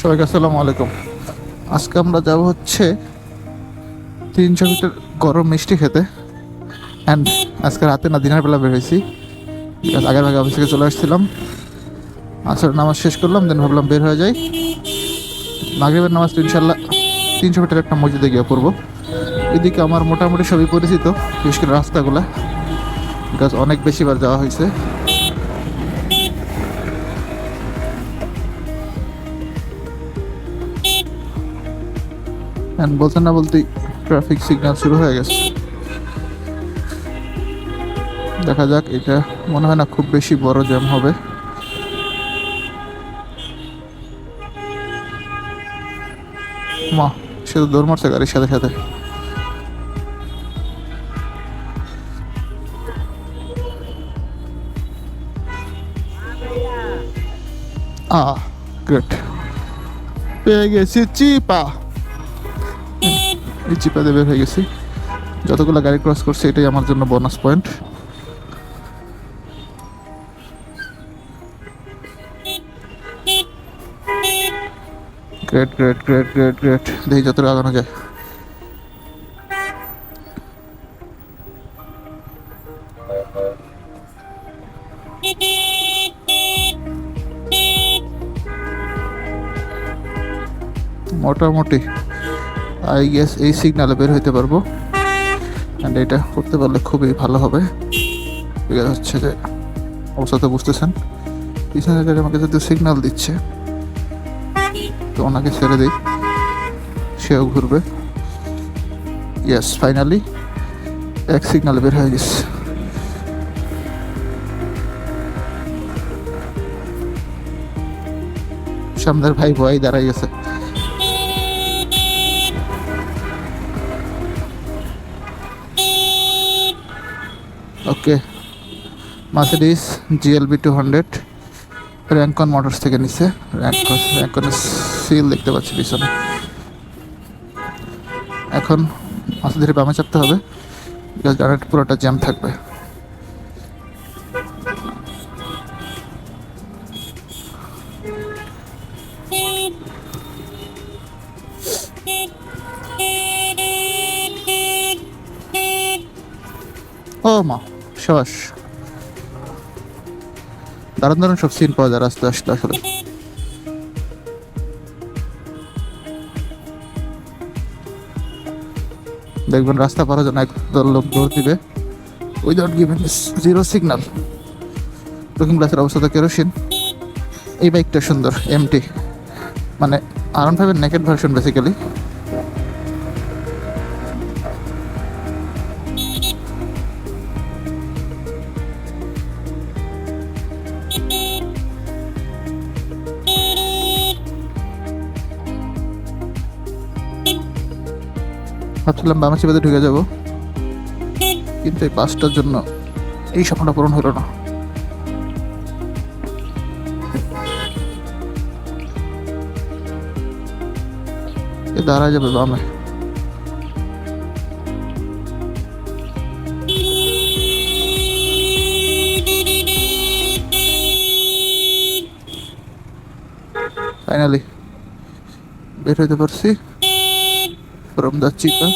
সবাইকে আসসালামু আলাইকুম। আজকে আমরা যাব হচ্ছে তিনশো মিটার গরম মিষ্টি খেতে। অ্যান্ড আজকে রাতে না, দিনের বেলা বের হয়েছি। আগের ভাগে অফিস থেকে চলে আসছিলাম। আসর নামাজ শেষ করলাম দেন ভাবলাম বের হয়ে যাই। মাগরিবের নামাজ ইনশাল্লাহ তিনশো মিটার একটা মসজিদে গিয়ে পড়ব। এদিকে আমার মোটামুটি সবই পরিচিত, বিশেষ করে রাস্তাগুলো। বিকজ অনেক বেশিবার যাওয়া হয়েছে। অ্যান্ড বলতে না বলতেই ট্রাফিক সিগন্যাল শুরু হয়ে গেছে। দেখা যাক, এটা মনে হয় না খুব বেশি বড় জ্যাম হবে। মা, সে তো দৌড় মারছে গাড়ির সাথে সাথে। আ গ্রেট পেয়ে গেছি চিপা। চিপাতে বের হয়ে গেছি। যতগুলো গাড়ি ক্রস করছে, এটাই আমার জন্য bonus point great great great great great দেখি যতটা আগানো যায়। মোটামুটি। আই গেস এই সিগনালে বের হইতে পারব। অ্যান্ড এটা করতে পারলে খুবই ভালো হবে। হচ্ছে যে অবস্থা তো বুঝতেছেন। পিছনে গাড়ি আমাকে যদি সিগনাল দিচ্ছে, তো ওনাকে ছেড়ে দিই। সেও ঘুরবে। ইয়েস ফাইনালি এক সিগনালে বের হয়ে গেছে। সামনের ভাই ভয় দাঁড়াই গেছে। Okay Mercedes GLB two hundred Rancon motors থেকে নিছে। র্যাঙ্কন র্যাঙ্কনের সিল দেখতে পাচ্ছি পিছনে। এখন ধীরে বামে চাপতে হবে। বিকজ ডাইরেক্ট পুরোটা জ্যাম থাকবে। শস দারুণ দারুণ সব সিন পাওয়া যায় রাস্তা আসলে আসলে। দেখবেন রাস্তা পারার জন্য একদল লোক দৌড় দিবে। Without giving zero signal looking গ্লাসের অবস্থা তো কেরোসিন এই বাইকটা সুন্দর এমটি মানে আরন ফাইভের নেকেট ভার্সন বেসিক্যালি ভাবছিলাম বামা চিপাতে ঢুকে যাব। কিন্তু এই পাঁচটার জন্য এই স্বপ্নটা পূরণ হলো না। দাঁড়া যাবে বামে। ফাইনালি বের হইতে পারছি। From the chica.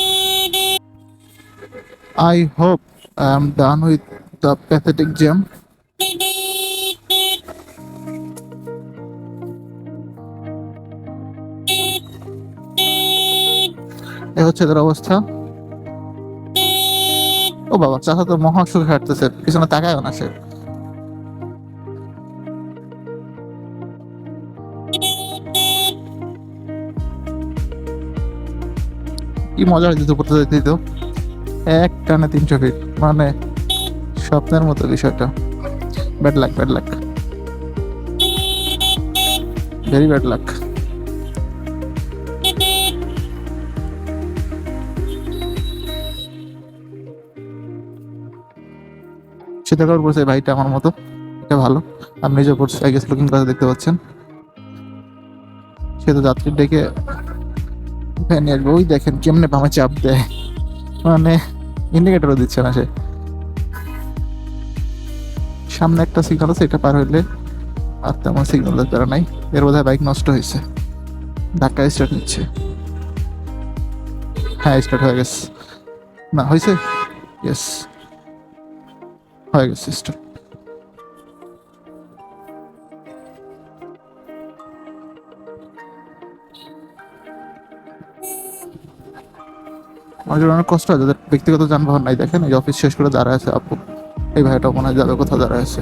I hope I am done with the pathetic jam. এ হচ্ছে এদের অবস্থা ও বাবা চাচা তো মহা সুখে হাঁটতেছে পিছনে তাকায় না সে কি মজা হয়েছে দুপুরতে যেতে দিত এক টানে তিনশো ফিট মানে স্বপ্নের মতো বিষয়টা। Bad luck bad luck very bad luck সেটা করছে ভাইটা আমার মতো, এটা ভালো। আমি নিজে করছি আই দেখতে পাচ্ছেন। সে তো যাত্রীর ডেকে ভ্যানে আসবে ওই দেখেন কেমনে বামে চাপ দেয়। মানে ইন্ডিকেটরও দিচ্ছে না সে। সামনে একটা সিগনাল আছে, এটা পার হইলে আর তেমন সিগন্যাল দরকার নাই। এর বোধহয় বাইক নষ্ট হয়েছে। ধাক্কা স্টার্ট নিচ্ছে। হ্যাঁ স্টার্ট হয়ে গেছে। না, হয়েছে? ইয়েস হয়ে গেছে স্টার্ট আমাদের অনেক কষ্ট হয়, যাদের ব্যক্তিগত যানবাহন নাই, দেখেন, এই অফিস শেষ করে দাঁড়ায় আছে আপু। এই ভাইটা মনে হয় যাবে কোথাও দাঁড়ায় আছে।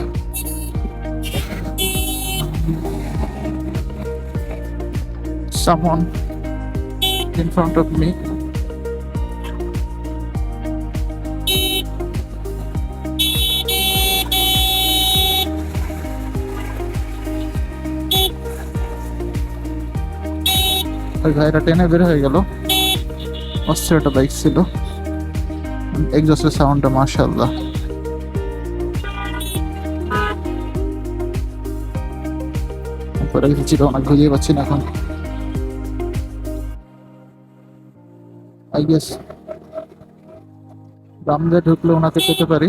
Someone in front of. ভাইরা টেনে বের হয়ে গেল। একটা বাইক ছিল। এক্সস্টের সাউন্ডটা মাশাআল্লাহ। পরে পাচ্ছি না এখন। আই গেস ঢুকলে ওনাকে পেতে পারি।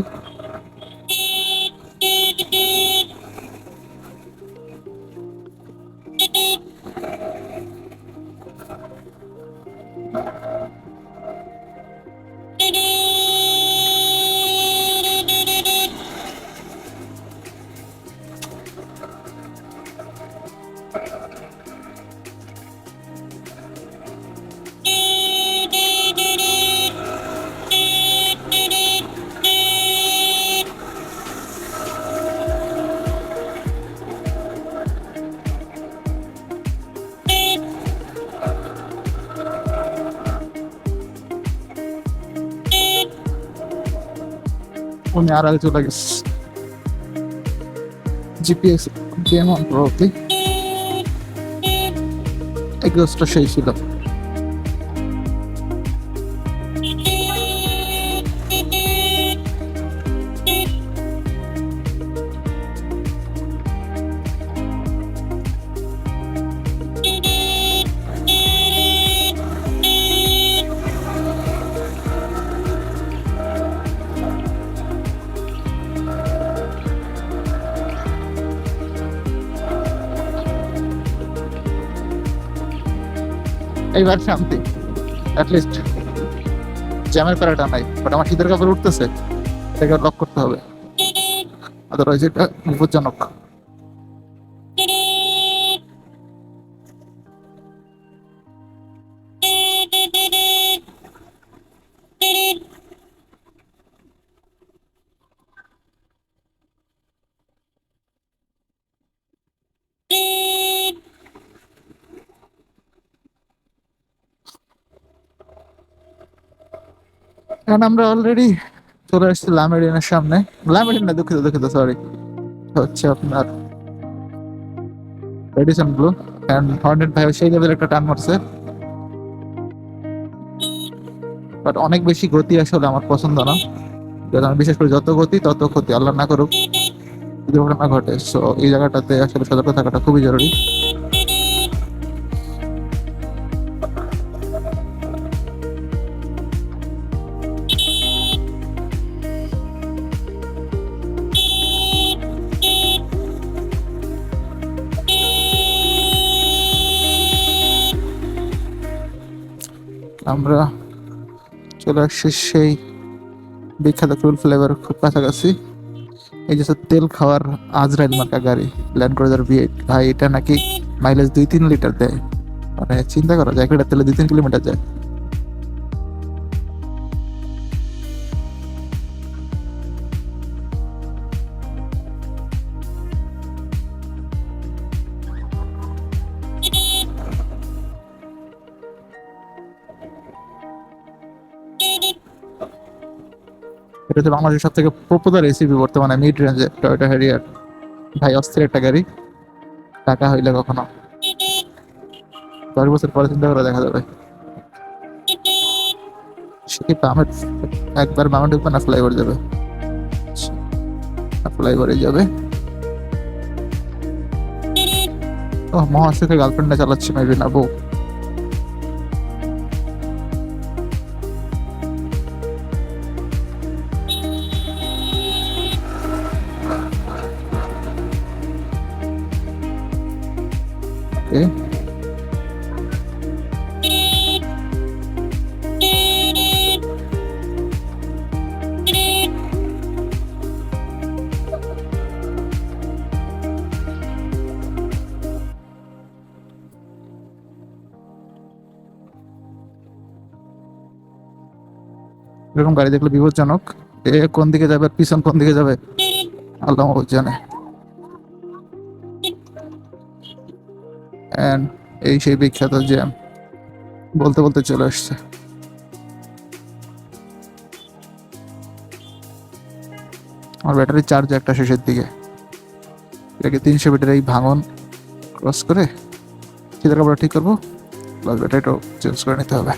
উনি আর আগে চলে গেছে জিপিএস গেম অন প্রবলি এক্সস্টটা সেই এইবার শান্তি অ্যাটলিস্ট জ্যামের প্যারাটা নাই বাট আমার শীতের কাপড় উঠতেছে, এটাকে লক করতে হবে। আদারওয়াইজ এটা বিপজ্জনক। কারণ আমরা অলরেডি চলে আসছি লামেডিনের সামনে। লামেডিন না, দুঃখিত দুঃখিত সরি হচ্ছে আপনার রেডিসন ব্লু অ্যান্ড হর্নেট ভাই, সেই লেভেল একটা টান মারছে। বাট অনেক বেশি গতি আসলে আমার পছন্দ না। কারণ আমি বিশেষ করে যত গতি, তত ক্ষতি, আল্লাহ না করুক। দুর্ঘটনা ঘটে সো এই জায়গাটাতে আসলে সতর্ক থাকাটা খুবই জরুরি। আমরা চলে আসছি সেই বিখ্যাত টুল ফ্লেভার খুব কাছাকাছি। এই যে তেল খাওয়ার আজরাইল মার্কা গাড়ি ল্যান্ড ক্রুজার ভি ভাই, এটা নাকি মাইলেজ দুই তিন লিটার দেয়। মানে চিন্তা করা যায় একটা তেলে দুই তিন কিলোমিটার যায়। এটা বাংলাদেশের সব থেকে পপুলার এসিপি বর্তমানে মিড রেঞ্জে হ্যারিয়ার ভাই, অস্থির একটা গাড়ি। টাকা হইলে কখনো। দশ বছর পরে চিন্তা করে দেখা যাবে। সে কি একবার না ফ্লাইওভার যাবে? ফ্লাইওভারে যাবে। ও মহাশোকের গার্লফ্রেন্ডে চালাচ্ছি মেবি না বউ এরকম গাড়ি দেখলে বিপজ্জনক। এ কোন দিকে যাবে আর পিছন কোন দিকে যাবে, আল্লাহ জানে। এই সেই বিখ্যাত জ্যাম বলতে বলতে চলে আসছে। আমার ব্যাটারি চার্জ একটা শেষের দিকে। এটাকে তিনশো মিটার এই ভাঙন ক্রস করে চিন্তা কাপড় ঠিক করব প্লাস ব্যাটারিটাও চেঞ্জ করে নিতে হবে।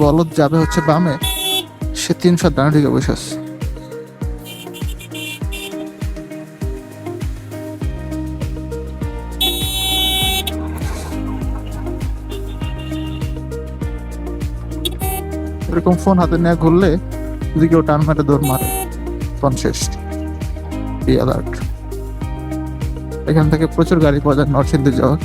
বলদ যাবে হচ্ছে বামে, সে তিনশো ডানা দিকে বসে আছে। এরকম ফোন হাতে নিয়ে ঘুরলে যদি কেউ টান মারে, দৌড় মারে, ফোন শেষ। এখান থেকে প্রচুর গাড়ি পাওয়া যায় নরসিংদী যাওয়ার।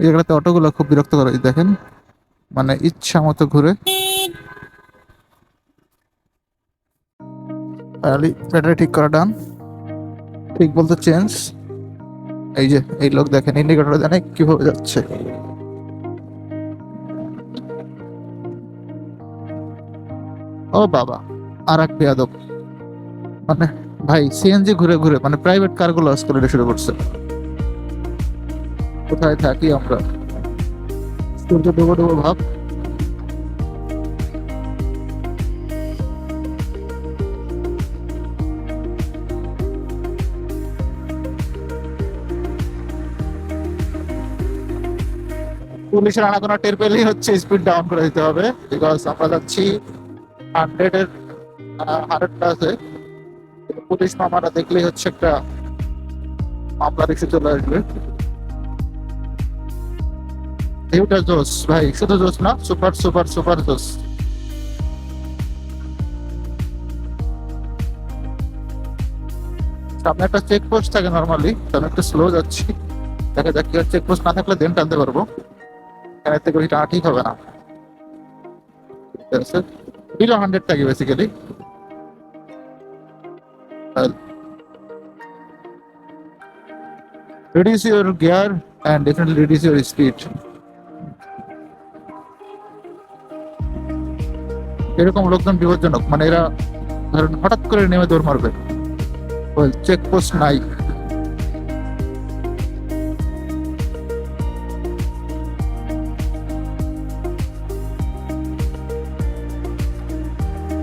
এই জায়গাতে অটোগুলো খুব বিরক্ত করে দেখেন। মানে ইচ্ছা মতো ঘুরে। ব্যাটারি ঠিক করা ডান ঠিক বলতে চেঞ্জ এই যে, এই লোক দেখেন ইন্ডিকেটর জানে কীভাবে যাচ্ছে। ও বাবা আর এক মানে ভাই সিএনজি ঘুরে ঘুরে মানে প্রাইভেট কারগুলো করে শুরু করছে। কোথায় থাকি আমরা? সূর্য ডুবো ডুবো ভাব। পুলিশের আনাগোনা টের পেলেই হচ্ছে স্পিড ডাউন করে দিতে হবে বিকজ আমরা যাচ্ছি হান্ড্রেড এর হান্ড্রেড প্লাসে পুলিশ মামারা দেখলেই হচ্ছে একটা মামলা রেখে চলে আসবে। ভিউটা জোস, ভাই শুধু জোস না? সুপার সুপার সুপার জোস। সামনে একটা চেক পোস্ট থাকে নর্মালি আমি একটু স্লো যাচ্ছি। দেখা যাক কি চেক পোস্ট না থাকলে দেন টানতে পারব। এখানে থেকে টানা ঠিক হবে না। বিলো হান্ড্রেড থাকে বেসিক্যালি reduce your gear and definitely reduce your speed এরকম লোকজন বিপজ্জনক। মানে এরা ধরেন হঠাৎ করে নেমে দৌড় মারবে। চেক পোস্ট নাই।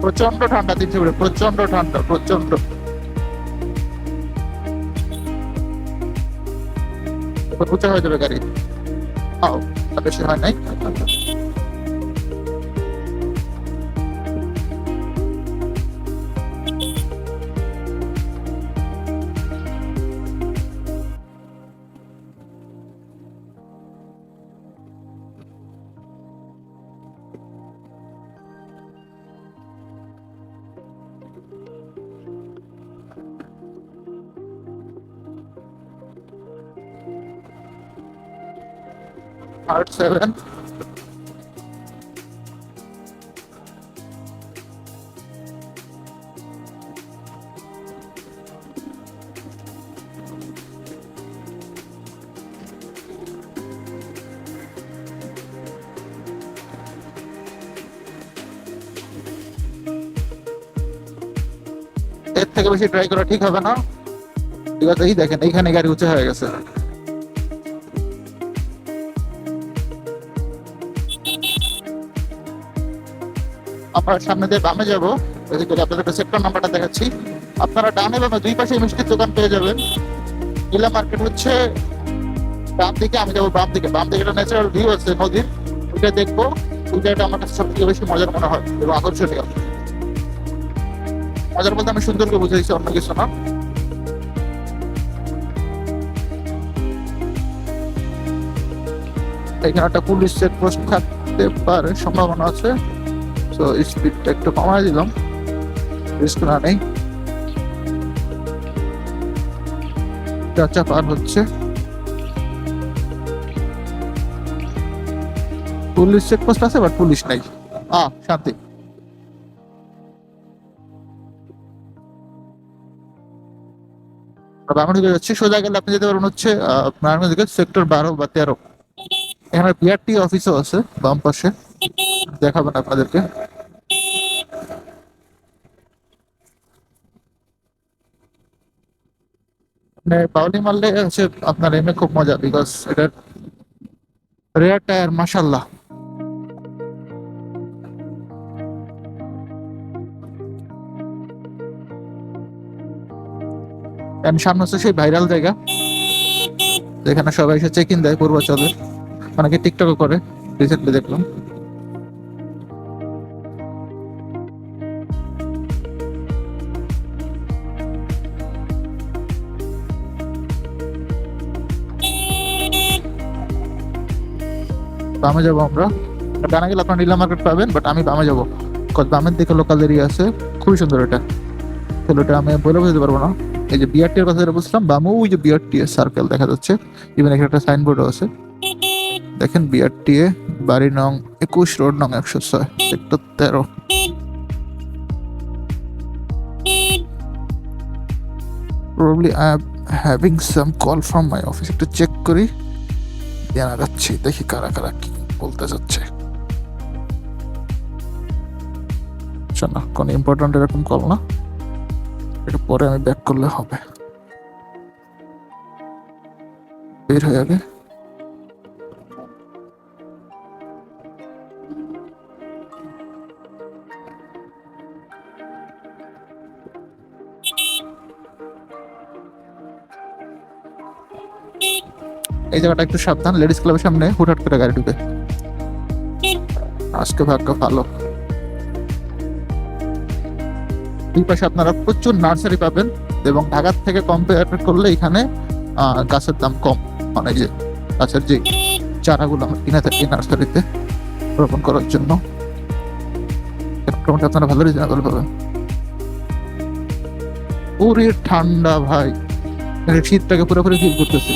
প্রচণ্ড ঠান্ডা দিচ্ছে বলে প্রচণ্ড ঠান্ডা প্রচণ্ড হয়ে যাবে গাড়ি। হয় নাই? হার্ট সেভেন এর থেকে বেশি ট্রাই করা ঠিক হবে না। ঠিক আছে, এই দেখেন, এইখানে গাড়ি উঁচু হয়ে গেছে। আমরা সামনে দিয়ে বামে যাব। বেসিক্যালি আপনাদের সেক্টর নাম্বারটা দেখাচ্ছি। আপনারা ডানে বামে দুই পাশে মিষ্টির দোকান পেয়ে যাবেন। নীলা মার্কেট হচ্ছে বাম দিকে, আমি যাব বাম দিকে। বাম দিকে একটা ন্যাচারাল ভিউ আছে নদীর। ওইটা দেখব। ওই জায়গাটা আমার কাছে সব থেকে বেশি মজার মনে হয় এবং আকর্ষণীয়। মজার বলতে আমি সুন্দর করে বুঝাইছি, অন্য কিছু না। এখানে একটা পুলিশ চেকপোস্ট থাকতে পারে, সম্ভাবনা আছে। তো স্পিডটা একটু কমাই দিলাম। রিস্ক না নেই। চাচা পার হচ্ছে। পুলিশ চেকপোস্ট আছে বাট পুলিশ নাই। আ, শান্তি। যাচ্ছে, সোজা গেলে আপনি যেতে পারবেন হচ্ছে নারায়ণগঞ্জ সেক্টর বারো বা তেরো। এখানে বিআরটি অফিসও আছে, বাম পাশে। দেখাবেন আপনাদেরকে। মানে বাউলি মারলে হচ্ছে আপনার এমনি খুব মজা বিকজ এটার রেয়ার টায়ার মাসাল্লাহ সামনে হচ্ছে সেই ভাইরাল জায়গা, যেখানে সবাই এসে চেক ইন দেয় পূর্বাচলের। অনেকে টিকটকও করে রিসেন্টলি দেখলাম। বামে যাব আমরা। ডানা গেলে আপনার নীলা মার্কেট পাবেন বাট আমি বামে যাব। কত বামের দিকে লোকাল এরিয়া আছে, খুবই সুন্দর এটা। তাহলে ওটা আমি বলে বোঝাতে পারব না। এই যে বিআরটি এর কথা বুঝলাম, বামু ওই যে বিআরটি এর সার্কেল দেখা যাচ্ছে। ইভেন এখানে একটা সাইনবোর্ডও আছে। দেখেন বিআরটি এ বাড়ি নং একুশ, রোড নং একশো ছয় সেক্টর তেরো। Probably I am having some call from my office একটু চেক করি। জানা যাচ্ছে দেখি কারা কারা কি বলতে যাচ্ছে। শোনা, কোনো ইম্পর্টেন্ট এরকম কল না। এটা পরে আমি ব্যাক করলে হবে। বের হয়ে যাবে এই জায়গাটা একটু সাবধান লেডিস ক্লাবের সামনে হুটহাট করে গাড়ি ঢুকে। আজকে ভাগ্য ভালো। দুই পাশে আপনারা প্রচুর নার্সারি পাবেন এবং ঢাকার থেকে কম্পেয়ার করলে এখানে গাছের দাম কম। মানে যে গাছের যে চারাগুলো আমরা কিনে থাকি নার্সারিতে রোপণ করার জন্য। মোটামুটি আপনারা ভালো রিজনেবল পাবেন। পুরি ঠান্ডা ভাই মানে শীতটাকে পুরোপুরি ফিল করতেছি।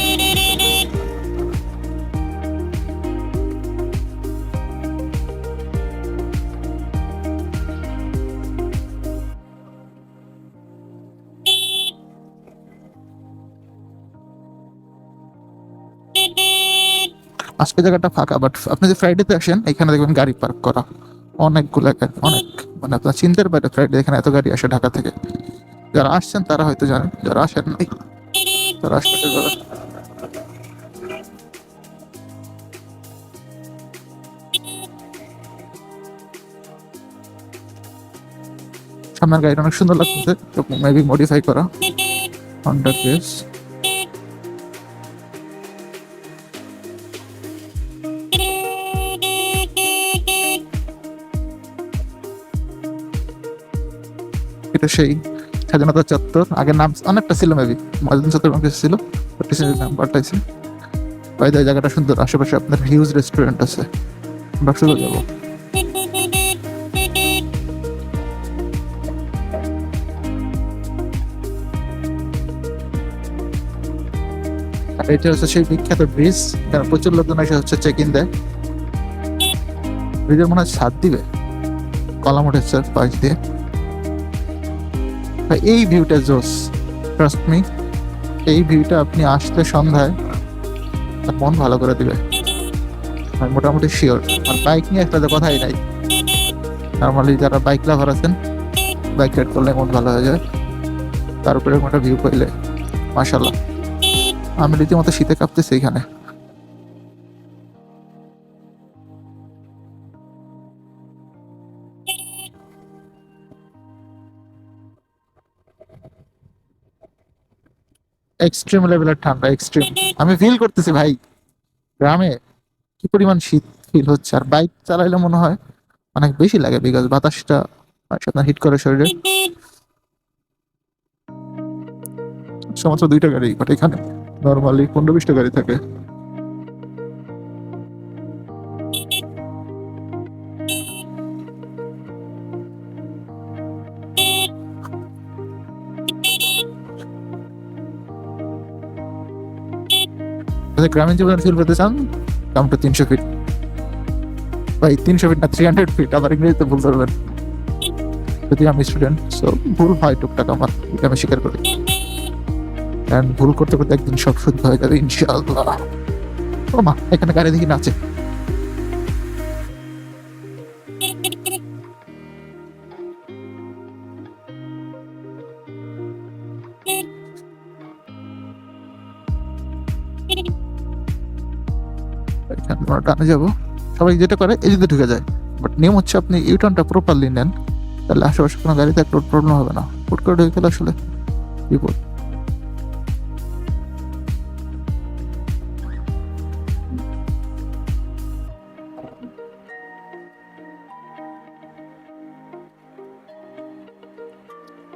আজকে জায়গাটা ফাঁকা বাট আপনি যে ফ্রাইডেতে আসেন, এখানে দেখবেন গাড়ি পার্ক করা। অনেকগুলো গাড়ি, অনেক মানে আপনার চিন্তার বাইরে ফ্রাইডে এখানে এত গাড়ি আসে ঢাকা থেকে। যারা আসছেন, তারা হয়তো জানেন, যারা আসেন নাই, তারা আসতে সামনের গাড়িটা অনেক সুন্দর লাগতেছে মেবি মডিফাই করা। হন্ডা কেস এটা সেই স্বাধীনতা চত্বর। আগের নাম অনেকটা ছিল মেবি মহাজন চত্বর অনেক ছিল জায়গাটা সুন্দর, আশেপাশে আপনার হিউজ রেস্টুরেন্ট আছে। এটা হচ্ছে সেই বিখ্যাত ব্রিজ প্রচুর লোকজন এসে হচ্ছে চেক ইন দেয় ব্রিজের মনে হয় ছাদ দিবে। কলাম উঠেছে পাশ দিয়ে। এই ভিউটা জোস ট্রাস্ট মি এই ভিউটা আপনি আসলে সন্ধ্যায় তার মন ভালো করে দিবে আমি মোটামুটি শিওর আর বাইক নিয়ে একটা কথাই নাই। নর্মালি যারা বাইক লাভার আছেন বাইক রাইড করলে মন ভালো হয়ে যায়। তার উপরে একটা ভিউ পাইলে মাসাল্লাহ আমি রীতিমতো শীতে কাঁপতেছি এখানে। এক্সট্রিম লেভেলের ঠান্ডা এক্সট্রিম আমি ফিল করতেছি ভাই, গ্রামে কি পরিমাণ শীত ফিল হচ্ছে, আর বাইক চালাইলে মনে হয় অনেক বেশি লাগে বিকজ বাতাসটা আপনার হিট করে শরীরে। সমস্ত দুইটা গাড়ি বাট এখানে নর্মালি পনেরো বিশটা গাড়ি থাকে। গ্রামীণ জীবনের ফিল পেতে চান কাম টু তিনশো ফিট ভাই তিনশো ফিট না থ্রি হান্ড্রেড ফিট আবার ইংরেজিতে ভুল ধরবেন যদি আমি স্টুডেন্ট সো ভুল হয় টুকটাক আমার এটা আমি স্বীকার করি কারণ ভুল করতে করতে একদিন সব শুদ্ধ হয়ে যাবে ইনশাআল্লাহ ও মা এখানে গাড়ি দেখি নাচে টানে যাব। সবাই যেটা করে যদি ঢুকে যায়। বাট নিয়ম হচ্ছে আপনি ইউটার্নটা প্রপারলি নেন, তাহলে আশেপাশে কোনো গাড়িতে একটা প্রবলেম হবে না। হুট করে ঢুকে গেলে আসলে বিপদ।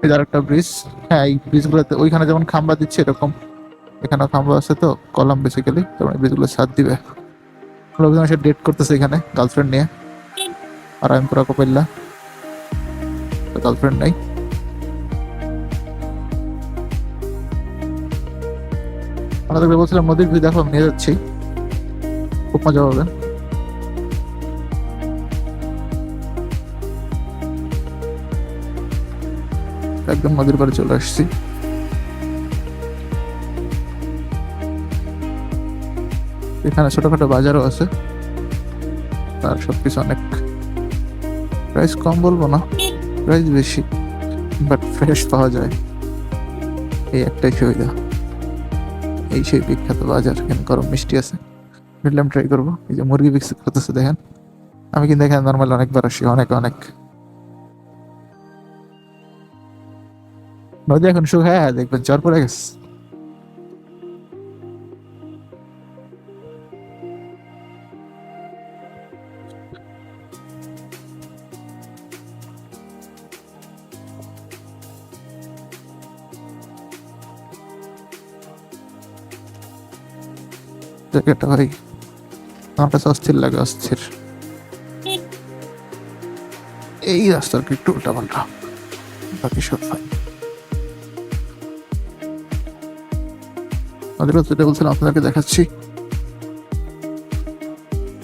যে আরেকটা ব্রিজ হ্যাঁ এই ব্রিজগুলোতে ওইখানে যেমন খাম্বা দিচ্ছে, এরকম এখানে খাম্বা আছে তো, কলাম বেসিক্যালি এই ব্রিজগুলো সাথ দিবে। লোকজন এসে ডেট করতেছে এখানে গার্লফ্রেন্ড নিয়ে। আর আমি পুরো কপিল্লা। গার্লফ্রেন্ড নাই। আমাদেরকে বলছিলাম, নদীর ভিউ দেখো নিয়ে যাচ্ছি। খুব মজা হবে। একদম নদীর পাড়ে চলে আসছি। এখানে ছোটখাটো বাজারও আছে। আর সবকিছু অনেক প্রাইস কম বলব না প্রাইস বেশি বাট ফ্রেশ পাওয়া যায়। এই একটাই সুবিধা। এই সেই বিখ্যাত বাজার, এখানে গরম মিষ্টি আছে। ভাবলাম ট্রাই করব। এই যে মুরগি বিক্রি করতেছে, দেখেন। আমি কিন্তু এখানে নর্মাল অনেকবার আসি, অনেক অনেক। নদী এখন শুক হ্যাঁ দেখবেন জ্বর পড়ে গেছে। জায়গাটা ভাই আমার কাছে অস্থির লাগে অস্থির এই কি একটু উল্টা পাল্টা বাকি সব ফাইন নদীর যেটা বলছিলাম, আপনাদেরকে দেখাচ্ছি।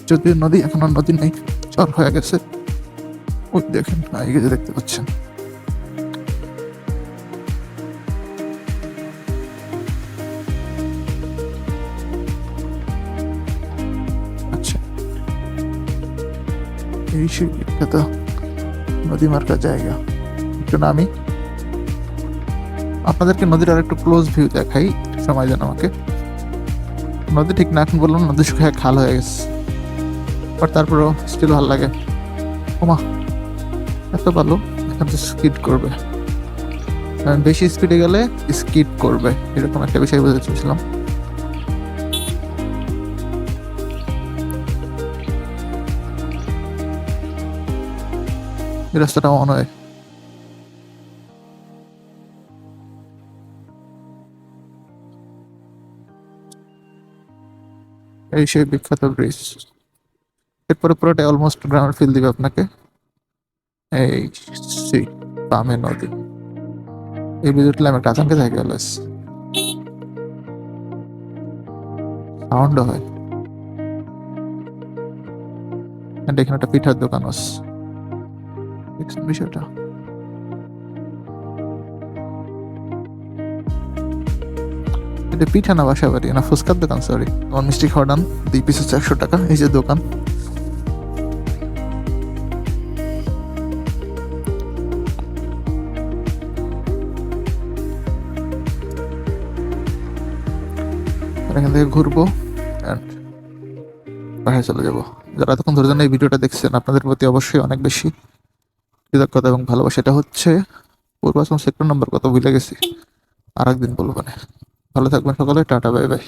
যদিও নদী এখন আর নদী নেই, চর হয়ে গেছে। ওই দেখেন এই যে দেখতে পাচ্ছেন। সেই বিখ্যাত নদী মার্কা জায়গা। একটু নামি। আপনাদেরকে নদীর আর একটু ক্লোজ ভিউ দেখাই, সময় দেন আমাকে। নদী ঠিক না এখন বললাম, নদী শুকিয়ে খাল হয়ে গেছে। বাট তারপরেও স্টিল ভালো লাগে। ওমা, এত ভালো, এখন তো স্কিড করবে। বেশি স্পিডে গেলে স্কিড করবে, এরকম একটা বিষয় বুঝতে চেয়েছিলাম এই রাস্তাটা মনে হয় এই সেই বিখ্যাত ব্রিজ এরপরে পুরোটাই অলমোস্ট গ্রাউন্ড ফিল দিবে আপনাকে। এই সি বামে নদী। এই ব্রিজ উঠলে আমি একটা আতঙ্কে থাকে গেল সাউন্ড হয়। এখানে একটা পিঠার দোকান আছে। বিষয়টা? এটা পিঠা না বাসা বাড়ি না, ফুচকার দোকান সরি আমার মিষ্টি খাওয়ার দাম দুই পিস হচ্ছে একশো টাকা, এই যে দোকান। এখান থেকে ঘুরবো অ্যান্ড বাসায় চলে যাব। যারা এতক্ষণ ধরে এই ভিডিওটা দেখছেন, আপনাদের প্রতি অবশ্যই অনেক বেশি কৃতজ্ঞতা এবং ভালোবাসাটা হচ্ছে পূর্বাচল সেক্টর নম্বর কত ভুলে গেছি? আর একদিন বলব ভালো থাকবেন সকলে, টাটা, বাই বাই।